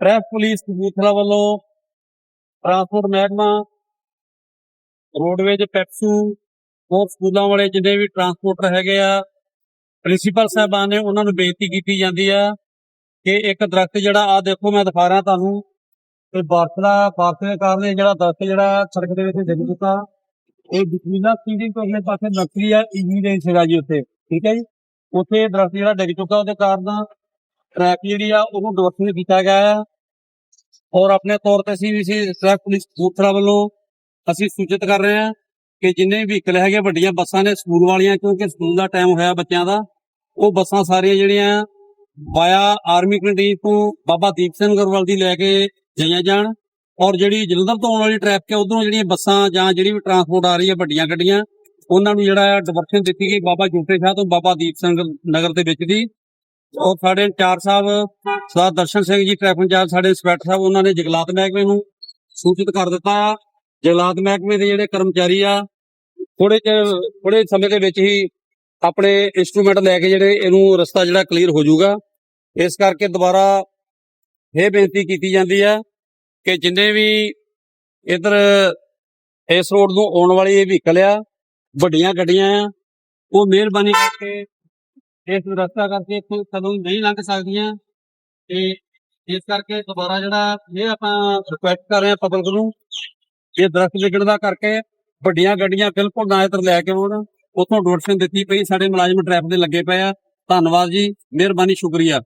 Traffic police Kapurthala ਵੱਲੋਂ transport ਮਹਿਕਮਾ, roadways, PEPSU ਹੋਰ ਸਕੂਲਾਂ ਵਾਲੇ ਜਿੰਨੇ ਵੀ ਟਰਾਂਸਪੋਰਟਰ ਹੈਗੇ ਆ, ਪ੍ਰਿੰਸੀਪਲ ਸਾਹਿਬਾਨ ਨੇ ਉਹਨਾਂ ਨੂੰ ਬੇਨਤੀ ਕੀਤੀ ਜਾਂਦੀ ਆ ਕਿ ਇੱਕ ਦਰਖਤ ਜਿਹੜਾ ਆ ਦੇਖੋ ਮੈਂ ਦਿਖਾ ਰਿਹਾ ਤੁਹਾਨੂੰ ਤੇ ਬਾਰਿਸ਼ ਦਾ ਦੇ ਕਾਰਨ ਇਹ ਜਿਹੜਾ ਦਰਖਤ ਜਿਹੜਾ ਸੜਕ ਦੇ ਵਿੱਚ ਡਿੱਗ ਚੁੱਕਾ। ਇਹ ਬਿਜਲੀਲਾ ਸੀਡਿੰਗ ਤੋਂ ਅਗਲੇ ਪਾਸੇ ਨਰਸਰੀ ਆ, ਇੰਜੀਨੀਅਰਿੰਗ ਸੀਗਾ ਜੀ ਉੱਥੇ ਠੀਕ ਹੈ ਜੀ? ਉੱਥੇ ਦਰਖਤ ਜਿਹੜਾ ਡਿੱਗ ਚੁੱਕਾ ਉਹਦੇ ਕਾਰਨ। ਟਰੈਕ ਜਿਹੜੀ ਆ, ਉਹਨੂੰ ਡਿਵਰਸ਼ਨ ਕੀਤਾ ਗਿਆ ਆ। ਔਰ ਆਪਣੇ ਤੌਰ ਤੇ ਅਸੀਂ ਵੀ ਸੀ ਟ੍ਰੈਫਿਕ ਪੁਲਿਸ ਕਪੂਰਥਲਾ ਵੱਲੋਂ ਅਸੀਂ ਸੂਚਿਤ ਕਰ ਰਹੇ ਹਾਂ ਕਿ ਜਿੰਨੇ ਵੀ ਵਹੀਕਲ ਹੈਗੇ, ਵੱਡੀਆਂ ਬੱਸਾਂ ਨੇ ਸਕੂਲ ਵਾਲੀਆਂ, ਕਿਉਂਕਿ ਸਕੂਲ ਦਾ ਟਾਈਮ ਹੋਇਆ ਬੱਚਿਆਂ ਦਾ, ਉਹ ਬੱਸਾਂ ਸਾਰੀਆਂ ਜਿਹੜੀਆਂ ਵਾਇਆ ਆਰਮੀ ਕੰਟੀਨ ਤੋਂ ਬਾਬਾ ਦੀਪ ਸਿੰਘ ਗਰਵਾਲ ਦੀ ਲੈ ਕੇ ਜਾਈਆਂ ਜਾਣ। ਔਰ ਜਿਹੜੀ ਜਲੰਧਰ ਤੋਂ ਆਉਣ ਵਾਲੀ ਟ੍ਰੈਫਿਕ ਹੈ, ਉਧਰੋਂ ਜਿਹੜੀਆਂ ਬੱਸਾਂ ਜਾਂ ਜਿਹੜੀ ਵੀ ਟਰਾਂਸਪੋਰਟ ਆ ਰਹੀ ਹੈ, ਵੱਡੀਆਂ ਗੱਡੀਆਂ, ਉਹਨਾਂ ਨੂੰ ਜਿਹੜਾ ਡਿਵਰਸ਼ਨ ਦਿੱਤੀ ਗਈ ਬਾਬਾ ਜੁੱਟੇ ਸ਼ਾਹ ਤੋਂ ਬਾਬਾ ਦੀਪ ਸਿੰਘ ਨਗਰ ਦੇ ਵਿੱਚ ਦੀ। ਉਹ ਸਾਡੇ ਇੰਚਾਰਜ ਸਾਹਿਬ, ਸਰਦਾਰ ਦਰਸ਼ਨ ਸਿੰਘ ਜੀ, ਟ੍ਰੈਫਿਕ ਇੰਚਾਰਜ ਸਾਡੇ ਇੰਸਪੈਕਟਰ ਸਾਹਿਬ, ਉਹਨਾਂ ਨੇ ਜਗਲਾਤ ਮਹਿਕਮੇ ਨੂੰ ਸੂਚਿਤ ਕਰ ਦਿੱਤਾ ਆ। ਜਗਲਾਤ ਮਹਿਕਮੇ ਦੇ ਜਿਹੜੇ ਕਰਮਚਾਰੀ ਆ ਥੋੜੇ ਥੋੜੇ ਸਮੇਂ ਦੇ ਵਿੱਚ ਹੀ ਆਪਣੇ ਇਨਸਟਰੂਮੈਂਟ ਲੈ ਕੇ ਜਿਹੜੇ ਇਹਨੂੰ ਰਸਤਾ ਜਿਹੜਾ ਕਲੀਅਰ ਹੋ ਜਾਊਗਾ। ਇਸ ਕਰਕੇ ਦੁਬਾਰਾ ਇਹ ਬੇਨਤੀ ਕੀਤੀ ਜਾਂਦੀ ਹੈ ਕਿ ਜਿੰਨੇ ਵੀ ਇਧਰ ਇਸ ਰੋਡ ਤੋਂ ਆਉਣ ਵਾਲੀ ਇਹ ਵਹੀਕਲ ਆ, ਵੱਡੀਆਂ ਗੱਡੀਆਂ ਆ, ਉਹ ਮਿਹਰਬਾਨੀ ਕਰਕੇ ਇਸ ਰਸਤਾ ਕਰਕੇ ਇੱਥੋਂ ਕਦੋਂ ਨਹੀਂ ਲੰਘ ਸਕਦੀਆਂ ਤੇ ਇਸ ਕਰਕੇ ਦੁਬਾਰਾ ਜਿਹੜਾ ਇਹ ਆਪਾਂ ਰਿਕੁਐਸਟ ਕਰ ਰਹੇ ਹਾਂ ਪਬਲਿਕ ਨੂੰ, ਇਹ ਦਰਖਤ ਵਿਗੜਨ ਦਾ ਕਰਕੇ ਵੱਡੀਆਂ ਗੱਡੀਆਂ ਬਿਲਕੁਲ ਨਾ ਇੱਧਰ ਲੈ ਕੇ ਆਉਣ। ਉਥੋਂ ਡੋਰਸ਼ਨ ਦਿੱਤੀ ਪਈ, ਸਾਡੇ ਮੁਲਾਜ਼ਮ ਟ੍ਰੈਫਿਕ ਦੇ ਲੱਗੇ ਪਏ ਆ। ਧੰਨਵਾਦ ਜੀ, ਮਿਹਰਬਾਨੀ, ਸ਼ੁਕਰੀਆ।